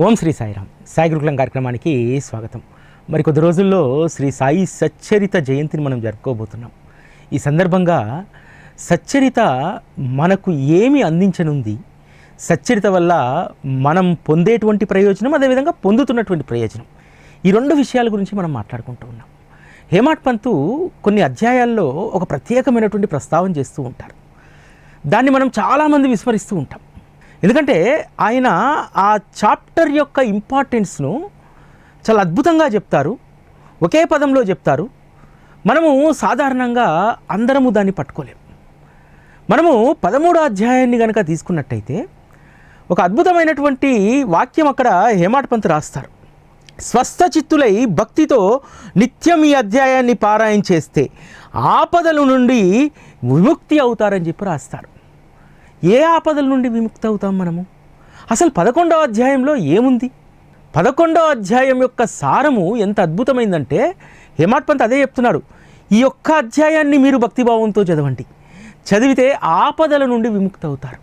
ఓం శ్రీ సాయిరామ్. సాయి గురుకులం కార్యక్రమానికి స్వాగతం. మరి కొద్ది రోజుల్లో శ్రీ సాయి సచ్చరిత జయంతిని మనం జరుపుకోబోతున్నాం. ఈ సందర్భంగా సచ్చరిత మనకు ఏమి అందించనుంది? సచ్చరిత వల్ల మనం పొందేటువంటి ప్రయోజనం అదేవిధంగా పొందుతున్నటువంటి ప్రయోజనం. ఈ రెండు విషయాల గురించి మనం మాట్లాడుకుంటూ ఉన్నాం. హేమాట్ పంతు కొన్ని అధ్యాయాల్లో ఒక ప్రత్యేకమైనటువంటి ప్రస్తావన చేస్తూ ఉంటారు. దాన్ని మనం చాలామంది విస్మరిస్తూ ఉంటాం. ఎందుకంటే ఆయన ఆ చాప్టర్ యొక్క ఇంపార్టెన్స్ను చాలా అద్భుతంగా చెప్తారు. ఒకే పదంలో చెప్తారు. మనము సాధారణంగా అందరము దాన్ని పట్టుకోలేం. మనము పదమూడో అధ్యాయాన్ని కనుక తీసుకున్నట్టయితే ఒక అద్భుతమైనటువంటి వాక్యం అక్కడ హేమాట్ పంత్ రాస్తారు. స్వస్థ చిత్తులై భక్తితో నిత్యం ఈ అధ్యాయాన్ని పారాయణ చేస్తే ఆపదల నుండి విముక్తి అవుతారని చెప్పి రాస్తారు. ఏ ఆపదల నుండి విముక్తి అవుతాం మనము? అసలు పదకొండవ అధ్యాయంలో ఏముంది? పదకొండవ అధ్యాయం యొక్క సారము ఎంత అద్భుతమైందంటే హేమాట్ పంత్ అదే చెప్తున్నారు ఈ యొక్క అధ్యాయాన్ని మీరు భక్తిభావంతో చదవండి. చదివితే ఆపదల నుండి విముక్తి అవుతారు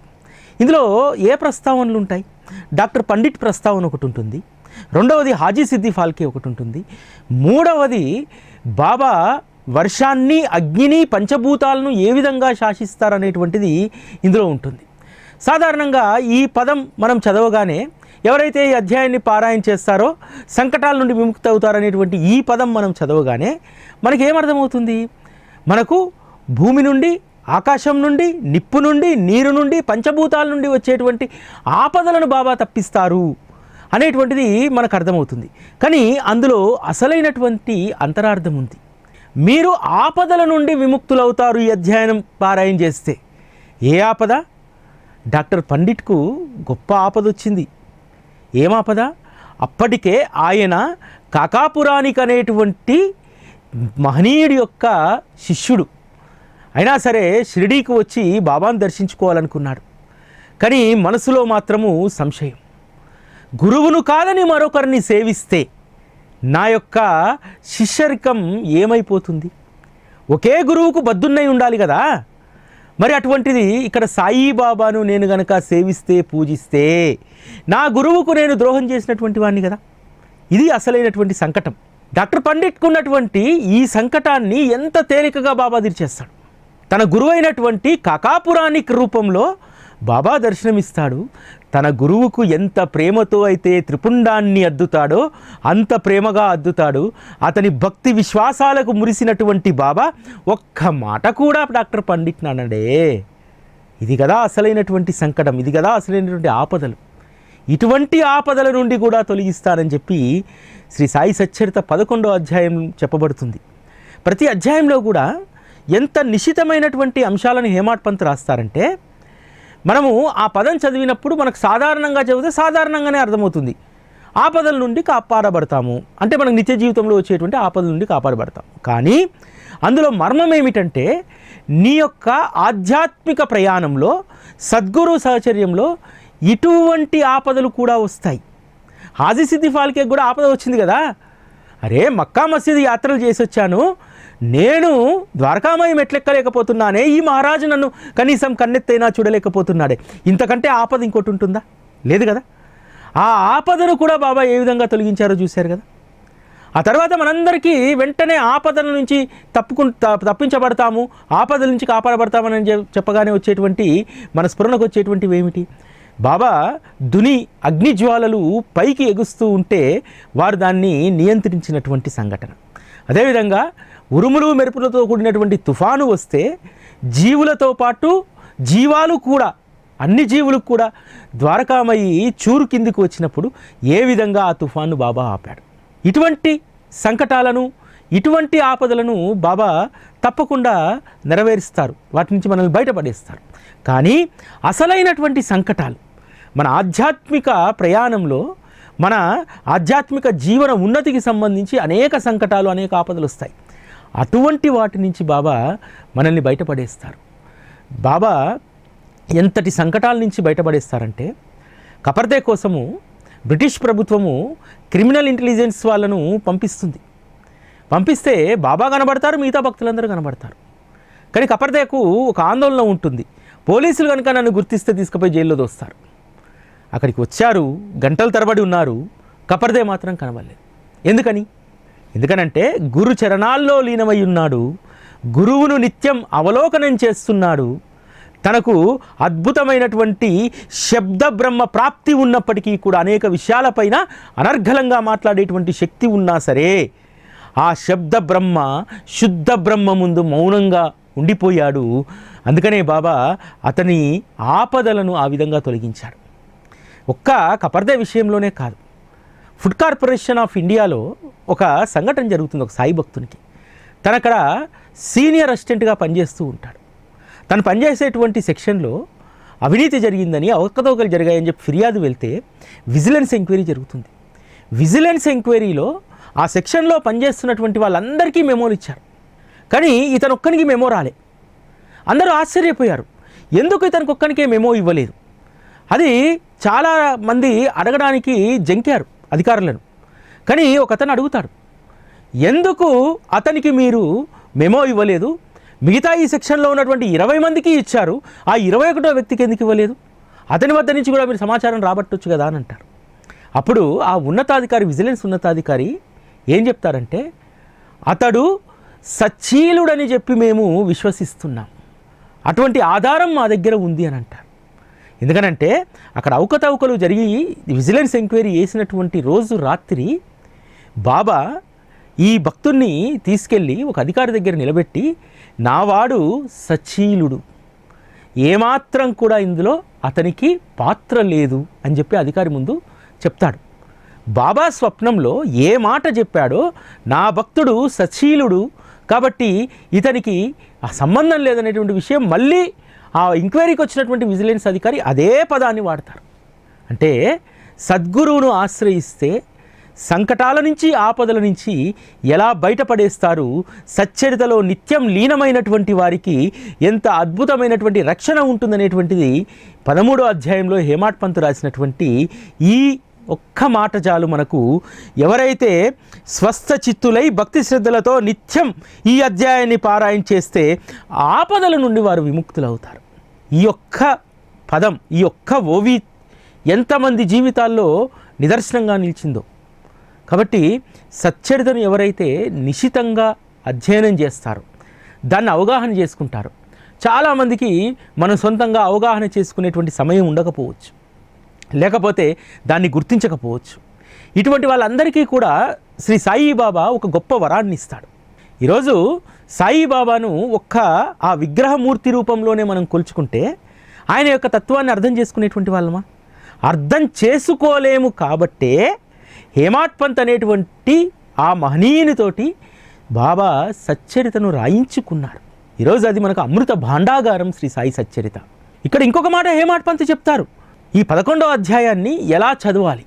ఇందులో ఏ ప్రస్తావనలు ఉంటాయి? డాక్టర్ పండిట్ ప్రస్తావన ఒకటి ఉంటుంది రెండవది హాజీ సిద్ది ఫాల్కే ఒకటి ఉంటుంది మూడవది బాబా వర్షాన్ని అగ్నిని పంచభూతాలను ఏ విధంగా శాసిస్తారనేటువంటిది ఇందులో ఉంటుంది. సాధారణంగా ఈ పదం మనం చదవగానే ఎవరైతే ఈ అధ్యాయాన్ని పారాయణ చేస్తారో సంకటాల నుండి విముక్తి అవుతారనేటువంటి ఈ పదం మనం చదవగానే మనకి ఏమర్థమవుతుంది మనకు భూమి నుండి ఆకాశం నుండి నిప్పు నుండి నీరు నుండి పంచభూతాల నుండి వచ్చేటువంటి ఆపదలను బాబా తప్పిస్తారు అనేటువంటిది మనకు అర్థమవుతుంది కానీ అందులో అసలైనటువంటి అంతరార్థం ఉంది మీరు ఆపదల నుండి విముక్తులవుతారు ఈ అధ్యయనం పారాయణ చేస్తే. ఏ ఆపద? డాక్టర్ పండిట్కు గొప్ప ఆపద వచ్చింది. ఏం ఆపద అప్పటికే ఆయన కాకాపురానికి అనేటువంటి మహనీయుడి యొక్క శిష్యుడు. అయినా సరే షిరిడీకి వచ్చి బాబాను దర్శించుకోవాలనుకున్నాడు. కానీ మనసులో మాత్రము సంశయం. గురువును కాదని మరొకరిని సేవిస్తే నా యొక్క శిష్యరికం ఏమైపోతుంది? ఒకే గురువుకు బద్దున్నై ఉండాలి కదా? మరి అటువంటిది ఇక్కడ సాయిబాబాను నేను గనక సేవిస్తే పూజిస్తే నా గురువుకు నేను ద్రోహం చేసినటువంటి వాడిని కదా? ఇది అసలైనటువంటి సంకటం. డాక్టర్ పండిట్కు ఉన్నటువంటి ఈ సంకటాన్ని ఎంత తేలికగా బాబా తీర్చేస్తాడు? తన గురువైనటువంటి కకాపురాణిక్ రూపంలో బాబా దర్శనమిస్తాడు. తన గురువుకు ఎంత ప్రేమతో అయితే త్రిపుండాన్ని అద్దుతాడో అంత ప్రేమగా అద్దుతాడు. అతని భక్తి విశ్వాసాలకు మురిసినటువంటి బాబా ఒక్క మాట కూడా డాక్టర్ పండిట్ అనడే ఇది కదా అసలైనటువంటి సంకటం ఇది కదా అసలైనటువంటి ఆపదలు. ఇటువంటి ఆపదల నుండి కూడా తొలగిస్తానని చెప్పి శ్రీ సాయి సచ్చరిత పదకొండో అధ్యాయం చెప్పబడుతుంది. ప్రతి అధ్యాయంలో కూడా ఎంత నిశితమైనటువంటి అంశాలను హేమాట్ పంత్ రాస్తారంటే మనము ఆ పదం చదివినప్పుడు మనకు సాధారణంగా చదివితే సాధారణంగానే అర్థమవుతుంది. ఆపదల నుండి కాపాడబడతాము. అంటే మనకు నిత్య జీవితంలో వచ్చేటువంటి ఆపదల నుండి కాపాడబడతాం కానీ అందులో మర్మం ఏమిటంటే నీ యొక్క ఆధ్యాత్మిక ప్రయాణంలో సద్గురు సహచర్యంలో ఇటువంటి ఆపదలు కూడా వస్తాయి. హాజీ సిద్ధి ఫాల్కే కూడా ఆపద వచ్చింది కదా. అరే మక్కా మసీదు యాత్రలు చేసి వచ్చాను నేను ద్వారకామయం ఎట్లెక్కలేకపోతున్నానే? ఈ మహారాజు నన్ను కనీసం కన్నెత్తైనా చూడలేకపోతున్నాడే. ఇంతకంటే ఆపద ఇంకోటి ఉంటుందా? లేదు కదా? ఆ ఆపదను కూడా బాబా ఏ విధంగా తొలగించారో చూశారు కదా? ఆ తర్వాత మనందరికీ వెంటనే ఆపదల నుంచి తప్పుకు తప్పించబడతాము. ఆపదల నుంచి కాపాడబడతామని చెప్పగానే వచ్చేటువంటి మన స్ఫురణకు వచ్చేటువంటివి ఏమిటి? బాబా దుని అగ్నిజ్వాలలు పైకి ఎగుస్తూ ఉంటే వారు దాన్ని నియంత్రించినటువంటి సంఘటన. అదేవిధంగా ఉరుములు మెరుపులతో కూడినటువంటి తుఫాను వస్తే జీవులతో పాటు జీవాలు కూడా అన్ని జీవులకు కూడా ద్వారకామయ్యి చూరు కిందికి వచ్చినప్పుడు ఏ విధంగా ఆ తుఫాను బాబా ఆపాడు? ఇటువంటి సంకటాలను ఇటువంటి ఆపదలను బాబా తప్పకుండా నెరవేరుస్తారు. వాటి నుంచి మనల్ని బయటపడేస్తారు. కానీ అసలైనటువంటి సంకటాలు మన ఆధ్యాత్మిక ప్రయాణంలో మన ఆధ్యాత్మిక జీవన ఉన్నతికి సంబంధించి అనేక సంకటాలు అనేక ఆపదలు వస్తాయి. అటువంటి వాటి నుంచి బాబా మనల్ని బయటపడేస్తారు. బాబా ఎంతటి సంకటాల నుంచి బయటపడేస్తారంటే కపర్దే కోసము బ్రిటిష్ ప్రభుత్వము క్రిమినల్ ఇంటెలిజెన్స్ వాళ్ళను పంపిస్తుంది. పంపిస్తే బాబా కనబడతారు మిగతా భక్తులందరూ కనబడతారు. కానీ కపర్దేకు ఒక ఆందోళన ఉంటుంది. పోలీసులు కనుక నన్ను గుర్తిస్తే తీసుకుపోయి జైల్లో దోస్తారు. అక్కడికి వచ్చారు గంటల తరబడి ఉన్నారు కపర్దే మాత్రం కనబడలేదు. ఎందుకని? ఎందుకనంటే గురు చరణాల్లో లీనమై ఉన్నాడు గురువును నిత్యం అవలోకనం చేస్తున్నాడు తనకు అద్భుతమైనటువంటి శబ్ద బ్రహ్మ ప్రాప్తి ఉన్నప్పటికీ కూడా అనేక విషయాలపైన అనర్ఘలంగా మాట్లాడేటువంటి శక్తి ఉన్నా సరే ఆ శబ్ద బ్రహ్మ శుద్ధ బ్రహ్మ ముందు మౌనంగా ఉండిపోయాడు. అందుకనే బాబా అతని ఆపదలను ఆ విధంగా తొలగించాడు. ఒక్క కపర్దే విషయంలోనే కాదు. ఫుడ్ కార్పొరేషన్ ఆఫ్ ఇండియాలో ఒక సంఘటన జరుగుతుంది ఒక సాయి భక్తునికి. తను అక్కడ సీనియర్ అసిస్టెంట్గా పనిచేస్తూ ఉంటాడు. తను పనిచేసేటువంటి సెక్షన్లో అవినీతి జరిగిందని అవకతవకలు జరిగాయని చెప్పి ఫిర్యాదు వెళ్తే విజిలెన్స్ ఎంక్వైరీ జరుగుతుంది. విజిలెన్స్ ఎంక్వైరీలో ఆ సెక్షన్లో పనిచేస్తున్నటువంటి వాళ్ళందరికీ మెమోలు ఇచ్చారు. కానీ ఇతను ఒక్కనికి మెమో రాలే. అందరూ ఆశ్చర్యపోయారు. ఎందుకు ఇతనికి ఒక్కనికే మెమో ఇవ్వలేదు? అది చాలా మంది అడగడానికి జంకారు అధికారులను. కానీ ఒక అతను అడుగుతాడు ఎందుకు అతనికి మీరు మెమో ఇవ్వలేదు? మిగతా ఈ సెక్షన్లో ఉన్నటువంటి ఇరవై మందికి ఇచ్చారు. ఆ ఇరవై ఒకటో వ్యక్తికి ఎందుకు ఇవ్వలేదు? అతని వద్ద నుంచి కూడా మీరు సమాచారం రాబట్టొచ్చు కదా అని అంటారు. అప్పుడు ఆ ఉన్నతాధికారి విజిలెన్స్ ఉన్నతాధికారి ఏం చెప్తారంటే అతడు సచీలుడని చెప్పి మేము విశ్వసిస్తున్నాం. అటువంటి ఆధారం మా దగ్గర ఉంది అని అంటారు. ఎందుకనంటే అక్కడ అవకతవకలు జరిగి విజిలెన్స్ ఎంక్వైరీ చేసినటువంటి రోజు రాత్రి బాబా ఈ భక్తుణ్ణి తీసుకెళ్ళి ఒక అధికారి దగ్గర నిలబెట్టి నావాడు సచీలుడు. ఏమాత్రం కూడా ఇందులో అతనికి పాత్ర లేదు అని చెప్పి అధికారి ముందు చెప్తాడు. బాబా స్వప్నంలో ఏ మాట చెప్పాడో నా భక్తుడు సచీలుడు కాబట్టి ఇతనికి ఆ సంబంధం లేదనేటువంటి విషయం మళ్ళీ ఆ ఎంక్వైరీకి వచ్చినటువంటి విజిలెన్స్ అధికారి అదే పదాన్ని వాడతారు. అంటే సద్గురువును ఆశ్రయిస్తే సంకటాల నుంచి ఆపదల నుంచి ఎలా బయటపడేస్తారు? సచ్చరితలో నిత్యం లీనమైనటువంటి వారికి ఎంత అద్భుతమైనటువంటి రక్షణ ఉంటుందనేటువంటిది పదమూడో అధ్యాయంలో హేమాట్ పంత్ రాసినటువంటి ఈ ఒక్క మాట చాలు మనకు. ఎవరైతే స్వస్థ చిత్తులై భక్తి శ్రద్ధలతో నిత్యం ఈ అధ్యాయాన్ని పారాయణ చేస్తే ఆపదల నుండి వారు విముక్తులవుతారు. ఈ యొక్క పదం ఈ యొక్క ఓవి ఎంతమంది జీవితాల్లో నిదర్శనంగా నిలిచిందో. కాబట్టి సచ్చరితను ఎవరైతే నిశితంగా అధ్యయనం చేస్తారో దాన్ని అవగాహన చేసుకుంటారు చాలామందికి మనం సొంతంగా అవగాహన చేసుకునేటువంటి సమయం ఉండకపోవచ్చు. లేకపోతే దాన్ని గుర్తించకపోవచ్చు. ఇటువంటి వాళ్ళందరికీ కూడా శ్రీ సాయిబాబా ఒక గొప్ప వరాన్ని ఇస్తాడు. ఈరోజు సాయిబాబాను ఒక్క ఆ విగ్రహమూర్తి రూపంలోనే మనం కొలుచుకుంటే ఆయన యొక్క తత్వాన్ని అర్థం చేసుకునేటువంటి వాళ్ళమా? అర్థం చేసుకోలేము కాబట్టే హేమాట్ పంత్ అనేటువంటి ఆ మహనీయునితోటి బాబా సచ్చరితను రాయించుకున్నారు. ఈరోజు అది మనకు అమృత భాండాగారం శ్రీ సాయి సచ్చరిత. ఇక్కడ ఇంకొక మాట హేమాట్ పంత్ చెప్తారు. ఈ పదకొండవ అధ్యాయాన్ని ఎలా చదవాలి?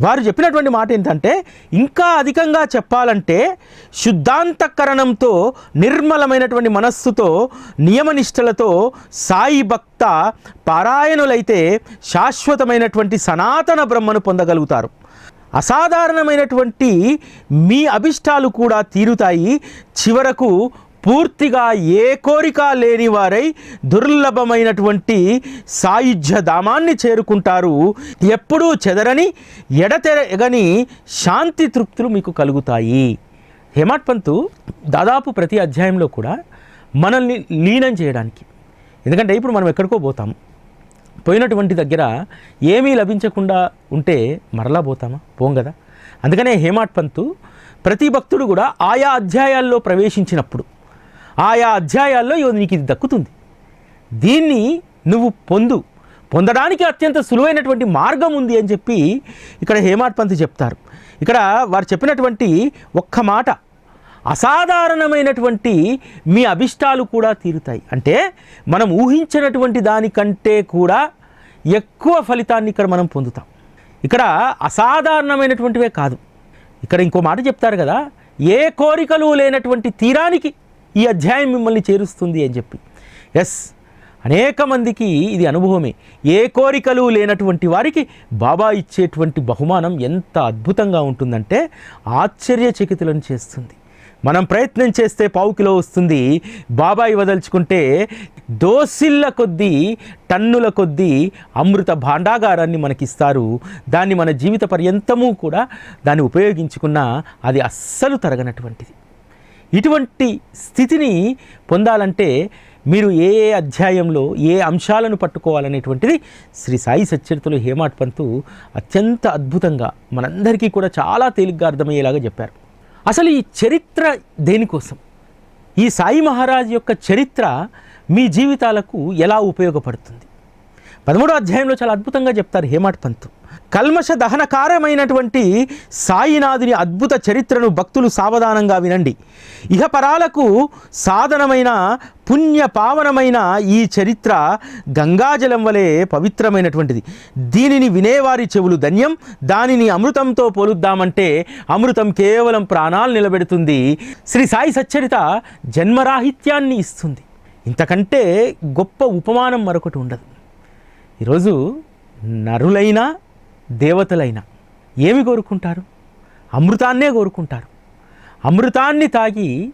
వారు చెప్పినటువంటి మాట ఏంటంటే ఇంకా అధికంగా చెప్పాలంటే శుద్ధాంతకరణంతో నిర్మలమైనటువంటి మనస్సుతో నియమనిష్టలతో సాయి భక్త పారాయణులైతే శాశ్వతమైనటువంటి సనాతన బ్రహ్మను పొందగలుగుతారు. అసాధారణమైనటువంటి మీ అభిష్టాలు కూడా తీరుతాయి. చివరకు పూర్తిగా ఏ కోరిక లేని వారై దుర్లభమైనటువంటి సాయుధ్య ధామాన్ని చేరుకుంటారు. ఎప్పుడూ చెదరని ఎడతెరగని శాంతి తృప్తులు మీకు కలుగుతాయి. హేమాట్ పంతు దాదాపు ప్రతి అధ్యాయంలో కూడా మనల్ని లీనం చేయడానికి ఎందుకంటే ఇప్పుడు మనం ఎక్కడికో పోతాం. పోయినటువంటి దగ్గర ఏమీ లభించకుండా ఉంటే మరలా పోతామా? పోం కదా అందుకనే హేమాట్ పంతు ప్రతి భక్తుడు కూడా ఆయా అధ్యాయాల్లో ప్రవేశించినప్పుడు ఆయా అధ్యాయాల్లో నీకు ఇది దక్కుతుంది. దీన్ని నువ్వు పొందు. పొందడానికి అత్యంత సులువైనటువంటి మార్గం ఉంది అని చెప్పి ఇక్కడ హేమాట్ పంత్ చెప్తారు. ఇక్కడ వారు చెప్పినటువంటి ఒక్క మాట అసాధారణమైనటువంటి మీ అభిష్టాలు కూడా తీరుతాయి. అంటే మనం ఊహించినటువంటి దానికంటే కూడా ఎక్కువ ఫలితాన్ని ఇక్కడ మనం పొందుతాం. ఇక్కడ అసాధారణమైనటువంటివే కాదు. ఇక్కడ ఇంకో మాట చెప్తారు కదా ఏ కోరికలు లేనటువంటి తీరానికి ఈ అధ్యాయం మిమ్మల్ని చేరుస్తుంది అని చెప్పి. ఎస్ అనేక మందికి ఇది అనుభవమే. ఏ కోరికలు లేనటువంటి వారికి బాబా ఇచ్చేటువంటి బహుమానం ఎంత అద్భుతంగా ఉంటుందంటే ఆశ్చర్యచకితులను చేస్తుంది. మనం ప్రయత్నం చేస్తే పావు కిలో వస్తుంది. బాబాయి వదలుచుకుంటే దోసిళ్ళ కొద్దీ టన్నుల కొద్దీ అమృత భాండాగారాన్ని మనకిస్తారు. దాన్ని మన జీవిత పర్యంతము కూడా దాన్ని ఉపయోగించుకున్నా అది అస్సలు తరగనటువంటిది. ఇటువంటి స్థితిని పొందాలంటే మీరు ఏ ఏ అధ్యాయంలో ఏ అంశాలను పట్టుకోవాలనేటువంటిది శ్రీ సాయి సచ్చరితలో హేమాట్ పంతు అత్యంత అద్భుతంగా మనందరికీ కూడా చాలా తేలిగ్గా అర్థమయ్యేలాగా చెప్పారు. అసలు ఈ చరిత్ర దేనికోసం? ఈ సాయి మహారాజ్ యొక్క చరిత్ర మీ జీవితాలకు ఎలా ఉపయోగపడుతుంది? పదమూడో అధ్యాయంలో చాలా అద్భుతంగా చెప్తారు హేమాట్ పంతు. కల్మష దహనకారమైనటువంటి సాయినాథుని అద్భుత చరిత్రను భక్తులు సావధానంగా వినండి. ఇహపరాలకు సాధనమైన పుణ్య పావనమైన ఈ చరిత్ర గంగాజలం వలె పవిత్రమైనటువంటిది. దీనిని వినేవారి చెవులు ధన్యం దానిని అమృతంతో పోలుద్దామంటే అమృతం కేవలం ప్రాణాలు నిలబెడుతుంది. శ్రీ సాయి సచ్చరిత జన్మరాహిత్యాన్ని ఇస్తుంది. ఇంతకంటే గొప్ప ఉపమానం మరొకటి ఉండదు. ఈరోజు నరులైనా దేవతలైనా ఏమి కోరుకుంటారు? అమృతాన్నే కోరుకుంటారు. అమృతాన్ని తాగి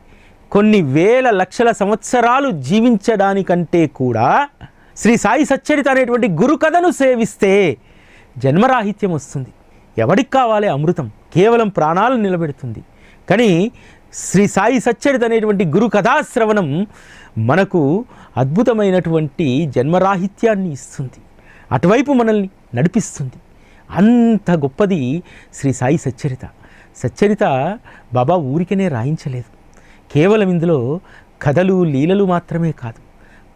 కొన్ని వేల లక్షల సంవత్సరాలు జీవించడానికంటే కూడా శ్రీ సాయి సచ్చరిత అనేటువంటి గురు కథను సేవిస్తే జన్మరాహిత్యం వస్తుంది. ఎవడికి కావాలి అమృతం? కేవలం ప్రాణాలు నిలబెడుతుంది. కానీ శ్రీ సాయి సచ్చరిత అనేటువంటి గురు కథాశ్రవణం మనకు అద్భుతమైనటువంటి జన్మరాహిత్యాన్ని ఇస్తుంది. అటువైపు మనల్ని నడిపిస్తుంది. అంత గొప్పది శ్రీ సాయి సచ్చరిత. సచ్చరిత బాబా ఊరికనే రాయించలేదు. కేవలం ఇందులో కథలు లీలలు మాత్రమే కాదు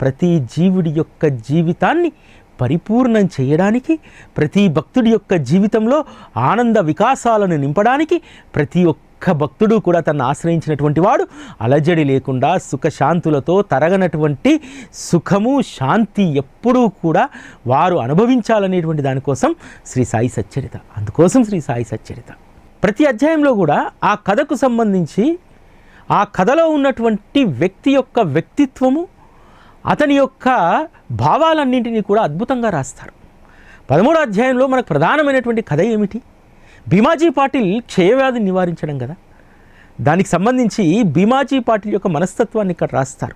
ప్రతి జీవుడి యొక్క జీవితాన్ని పరిపూర్ణం చేయడానికి ప్రతి భక్తుడి యొక్క జీవితంలో ఆనంద వికాసాలను నింపడానికి ప్రతి ఒక్క భక్తుడు కూడా తను ఆశ్రయించినటువంటి వాడు. అలజడి లేకుండా సుఖశాంతులతో తరగనటువంటి సుఖము శాంతి ఎప్పుడూ కూడా వారు అనుభవించాలనేటువంటి దానికోసం శ్రీ సాయి సచ్చరిత. అందుకోసం శ్రీ సాయి సచ్చరిత. ప్రతి అధ్యాయంలో కూడా ఆ కథకు సంబంధించి ఆ కథలో ఉన్నటువంటి వ్యక్తి యొక్క వ్యక్తిత్వము అతని యొక్క భావాలన్నింటినీ కూడా అద్భుతంగా రాస్తారు. పదమూడో అధ్యాయంలో మనకు ప్రధానమైనటువంటి కథ ఏమిటి? భీమాజీ పాటిల్ క్షయవ్యాధిని నివారించడం కదా? దానికి సంబంధించి భీమాజీ పాటిల్ యొక్క మనస్తత్వాన్ని ఇక్కడ రాస్తారు.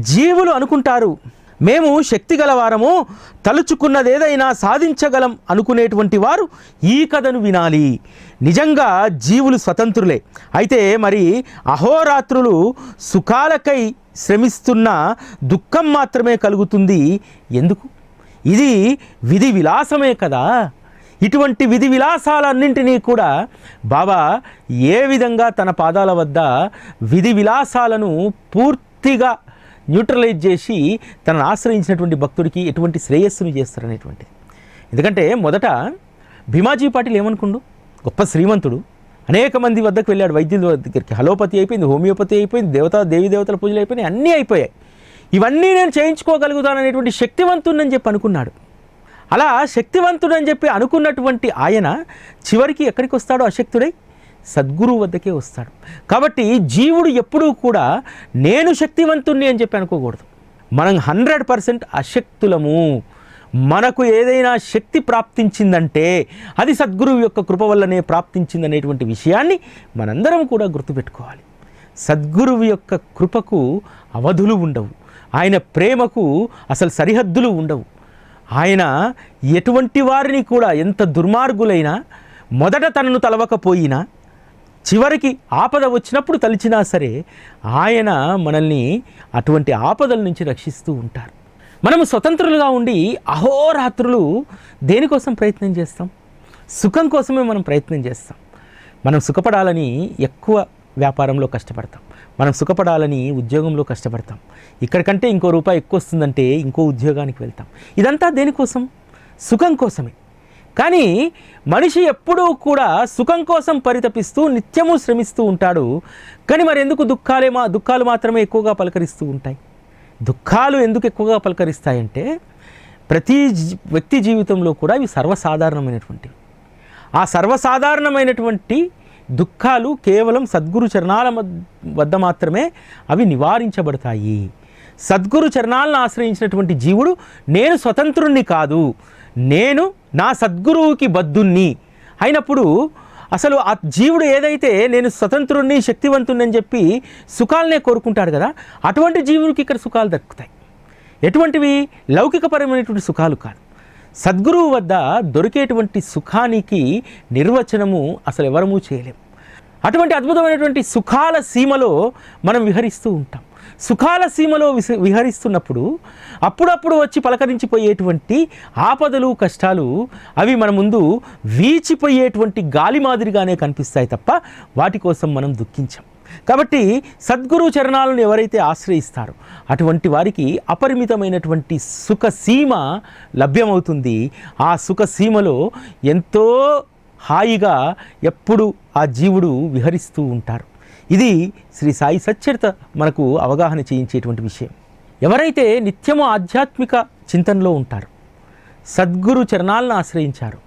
జీవులు అనుకుంటారు మేము శక్తి గలవారము తలుచుకున్నదేదైనా సాధించగలం అనుకునేటువంటి వారు ఈ కథను వినాలి. నిజంగా జీవులు స్వతంత్రులే. అయితే మరి అహోరాత్రులు సుఖాలకై శ్రమిస్తున్న దుఃఖం మాత్రమే కలుగుతుంది. ఎందుకు? ఇది విధి విలాసమే కదా? ఇటువంటి విధి విలాసాలన్నింటినీ కూడా బాబా ఏ విధంగా తన పాదాల వద్ద విధి విలాసాలను పూర్తిగా న్యూట్రలైజ్ చేసి తనను ఆశ్రయించినటువంటి భక్తుడికి ఎటువంటి శ్రేయస్సును చేస్తారనేటువంటిది. ఎందుకంటే మొదట భీమాజీ పాటిల్ ఏమనుకుండు? గొప్ప శ్రీమంతుడు. అనేక మంది వద్దకు వెళ్ళాడు. వైద్యుల దగ్గరికి హలోపతి అయిపోయింది హోమియోపతి అయిపోయింది దేవత దేవి దేవతల పూజలు అయిపోయినాయి అన్నీ అయిపోయాయి. ఇవన్నీ నేను చేయించుకోగలుగుతాననేటువంటి శక్తివంతుడని చెప్పి అనుకున్నాడు. అలా శక్తివంతుడని చెప్పి అనుకున్నటువంటి ఆయన చివరికి ఎక్కడికి వస్తాడో అశక్తుడై? సద్గురువు వద్దకే వస్తాడు. కాబట్టి జీవుడు ఎప్పుడూ కూడా నేను శక్తివంతుణ్ణి అని చెప్పి అనుకోకూడదు. మనం హండ్రెడ్ పర్సెంట్ అశక్తులము. మనకు ఏదైనా శక్తి ప్రాప్తించిందంటే అది సద్గురువు యొక్క కృప వల్లనే ప్రాప్తించిందనేటువంటి విషయాన్ని మనందరం కూడా గుర్తుపెట్టుకోవాలి. సద్గురువు యొక్క కృపకు అవధులు ఉండవు. ఆయన ప్రేమకు అసలు సరిహద్దులు ఉండవు. ఆయన ఎటువంటి వారిని కూడా ఎంత దుర్మార్గులైనా మొదట తనను తలవకపోయినా చివరికి ఆపద వచ్చినప్పుడు తలిచినా సరే ఆయన మనల్ని అటువంటి ఆపదల నుంచి రక్షిస్తూ ఉంటారు. మనము స్వతంత్రులుగా ఉండి అహోరాత్రులు దేనికోసం ప్రయత్నం చేస్తాం? సుఖం కోసమే మనం ప్రయత్నం చేస్తాం. మనం సుఖపడాలని ఎక్కువ వ్యాపారంలో కష్టపడతాం. మనం సుఖపడాలని ఉద్యోగంలో కష్టపడతాం. ఇక్కడికంటే ఇంకో రూపాయి ఎక్కువ వస్తుందంటే ఇంకో ఉద్యోగానికి వెళ్తాం. ఇదంతా దేనికోసం సుఖం కోసమే. కానీ మనిషి ఎప్పుడూ కూడా సుఖం కోసం పరితపిస్తూ నిత్యము శ్రమిస్తూ ఉంటాడు. కానీ మరి ఎందుకు దుఃఖాలే మా దుఃఖాలు మాత్రమే ఎక్కువగా పలకరిస్తూ ఉంటాయి? దుఃఖాలు ఎందుకు ఎక్కువగా పలకరిస్తాయంటే ప్రతి జీ- వ్యక్తి జీవితంలో కూడా ఇవి సర్వసాధారణమైనటువంటివి. ఆ సర్వసాధారణమైనటువంటి దుఃఖాలు కేవలం సద్గురు చరణాల వద్ద మాత్రమే అవి నివారించబడతాయి. సద్గురు చరణాలను ఆశ్రయించినటువంటి జీవుడు నేను స్వతంత్రుణ్ణి కాదు. నేను నా సద్గురువుకి బద్ధుణ్ణి. అయినప్పుడు అసలు ఆ జీవుడు ఏదైతే నేను స్వతంత్రుణ్ణి శక్తివంతుణ్ణి అని చెప్పి సుఖాలనే కోరుకుంటాడు కదా అటువంటి జీవుడికి ఇక్కడ సుఖాలు దక్కుతాయి. ఎటువంటివి? లౌకికపరమైనటువంటి సుఖాలు కాదు. సద్గురువు వద్ద దొరికేటువంటి సుఖానికి నిర్వచనము అసలు ఎవరమూ చేయలేం అటువంటి అద్భుతమైనటువంటి సుఖాల సీమలో మనం విహరిస్తూ ఉంటాం. సుఖాల సీమలో విస- విహరిస్తున్నప్పుడు అప్పుడప్పుడు వచ్చి పలకరించిపోయేటువంటి ఆపదలు కష్టాలు అవి మన ముందు వీచిపోయేటువంటి గాలి మాదిరిగానే కనిపిస్తాయి తప్ప వాటి కోసం మనం దుఃఖించాం. కాబట్టి సద్గురు చరణాలను ఎవరైతే ఆశ్రయిస్తారో అటువంటి వారికి అపరిమితమైనటువంటి సుఖసీమ లభ్యమవుతుంది. ఆ సుఖసీమలో ఎంతో హాయిగా ఎప్పుడు ఆ జీవుడు విహరిస్తూ ఉంటారు. ఇది శ్రీ సాయి సచ్చరిత మనకు అవగాహన చేయించేటువంటి విషయం. ఎవరైతే నిత్యము ఆధ్యాత్మిక చింతనలో ఉంటారు సద్గురు చరణాలను ఆశ్రయించారు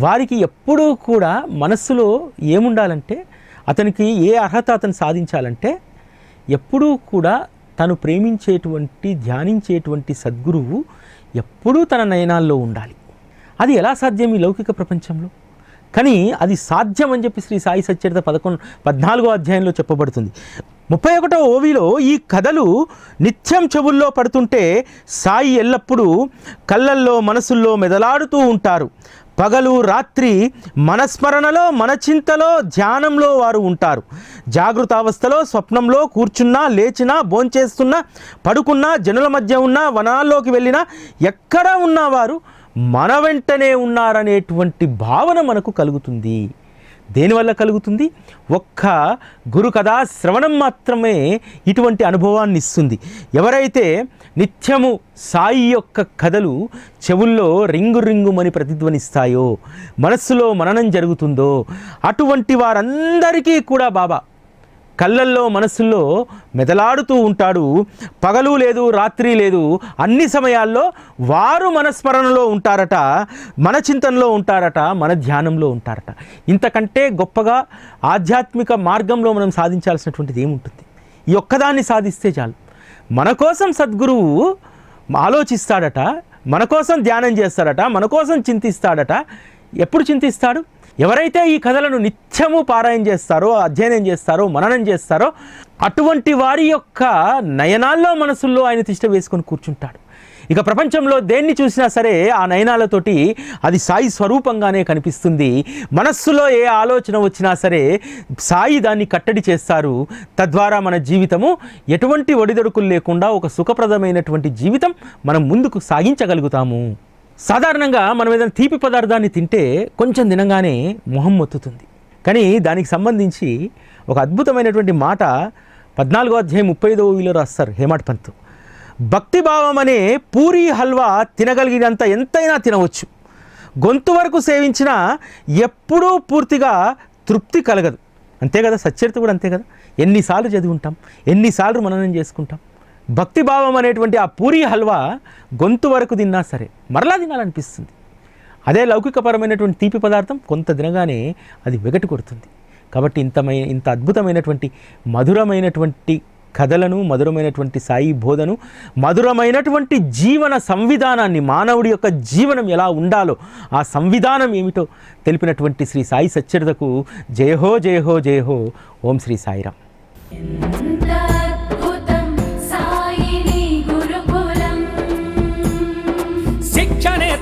వారికి ఎప్పుడూ కూడా మనస్సులో ఏముండాలంటే అతనికి ఏ అర్హత అతను సాధించాలంటే ఎప్పుడూ కూడా తను ప్రేమించేటువంటి ధ్యానించేటువంటి సద్గురువు ఎప్పుడూ తన నయనాల్లో ఉండాలి. అది ఎలా సాధ్యం ఈ లౌకిక ప్రపంచంలో? కానీ అది సాధ్యం అని చెప్పి శ్రీ సాయి సచ్చరిత పదకొండు పద్నాలుగో అధ్యాయంలో చెప్పబడుతుంది. ముప్పై ఒకటో ఓవిలో ఈ కథలు నిత్యం చెవుల్లో పడుతుంటే సాయి ఎల్లప్పుడూ కళ్ళల్లో మనసుల్లో మెదలాడుతూ ఉంటారు. పగలు రాత్రి మనస్మరణలో మన చింతలో ధ్యానంలో వారు ఉంటారు. జాగృతావస్థలో స్వప్నంలో కూర్చున్నా లేచినా భోంచేస్తున్నా పడుకున్నా జనుల మధ్య ఉన్నా వనాల్లోకి వెళ్ళినా ఎక్కడ ఉన్నా వారు మన వెంటనే ఉన్నారనేటువంటి భావన మనకు కలుగుతుంది. దేనివల్ల కలుగుతుంది? ఒక్క గురు కథా శ్రవణం మాత్రమే ఇటువంటి అనుభవాన్ని ఇస్తుంది. ఎవరైతే నిత్యము సాయి యొక్క కథలు చెవుల్లో రింగు రింగుమని ప్రతిధ్వనిస్తాయో మనస్సులో మననం జరుగుతుందో అటువంటి వారందరికీ కూడా బాబా కళ్ళల్లో మనస్సుల్లో మెదలాడుతూ ఉంటాడు. పగలు లేదు రాత్రి లేదు అన్ని సమయాల్లో వారు మనస్మరణలో ఉంటారట మన చింతనలో ఉంటారట మన ధ్యానంలో ఉంటారట. ఇంతకంటే గొప్పగా ఆధ్యాత్మిక మార్గంలో మనం సాధించాల్సినటువంటిది ఏముంటుంది? ఈ ఒక్కదాన్ని సాధిస్తే చాలు. మన కోసం సద్గురువు ఆలోచిస్తాడట మన కోసం ధ్యానం చేస్తాడట మన కోసం చింతిస్తాడట. ఎప్పుడు చింతిస్తాడు? ఎవరైతే ఈ కథలను నిత్యము పారాయణ చేస్తారో అధ్యయనం చేస్తారో మననం చేస్తారో అటువంటి వారి యొక్క నయనాల్లో మనసుల్లో ఆయన తిష్ట వేసుకొని కూర్చుంటాడు. ఇక ప్రపంచంలో దేన్ని చూసినా సరే ఆ నయనాలతోటి అది సాయి స్వరూపంగానే కనిపిస్తుంది. మనస్సులో ఏ ఆలోచన వచ్చినా సరే సాయి దాన్ని కట్టడి చేస్తారు. తద్వారా మన జీవితము ఎటువంటి ఒడిదొడుకులు లేకుండా ఒక సుఖప్రదమైనటువంటి జీవితం మనం ముందుకు సాగించగలుగుతాము. సాధారణంగా మనం ఏదైనా తీపి పదార్థాన్ని తింటే కొంచెం తినగానే మొహం మొత్తుతుంది. కానీ దానికి సంబంధించి ఒక అద్భుతమైనటువంటి మాట పద్నాలుగో అధ్యాయం ముప్పై ఐదో వీలో రాస్తారు హేమాడ్ పంత్. భక్తిభావం అనే పూరి హల్వా తినగలిగినంత ఎంతైనా తినవచ్చు. గొంతు వరకు సేవించినా ఎప్పుడూ పూర్తిగా తృప్తి కలగదు. అంతే కదా? సచ్చరిత కూడా అంతే కదా? ఎన్నిసార్లు చదివి ఉంటాం ఎన్నిసార్లు మననం చేసుకుంటాం. భక్తిభావం అనేటువంటి ఆ పూరి హల్వా గొంతు వరకు తిన్నా సరే మరలా తినాలనిపిస్తుంది. అదే లౌకికపరమైనటువంటి తీపి పదార్థం కొంత తినగానే అది వెగటి కొడుతుంది. కాబట్టి ఇంతమైన ఇంత అద్భుతమైనటువంటి మధురమైనటువంటి కథలను మధురమైనటువంటి సాయి బోధను మధురమైనటువంటి జీవన సంవిధానాన్ని మానవుడి యొక్క జీవనం ఎలా ఉండాలో ఆ సంవిధానం ఏమిటో తెలిపినటువంటి శ్రీ సాయి సచ్చరితకు జయహో జయహో జయహో. ఓం శ్రీ సాయిరామ్.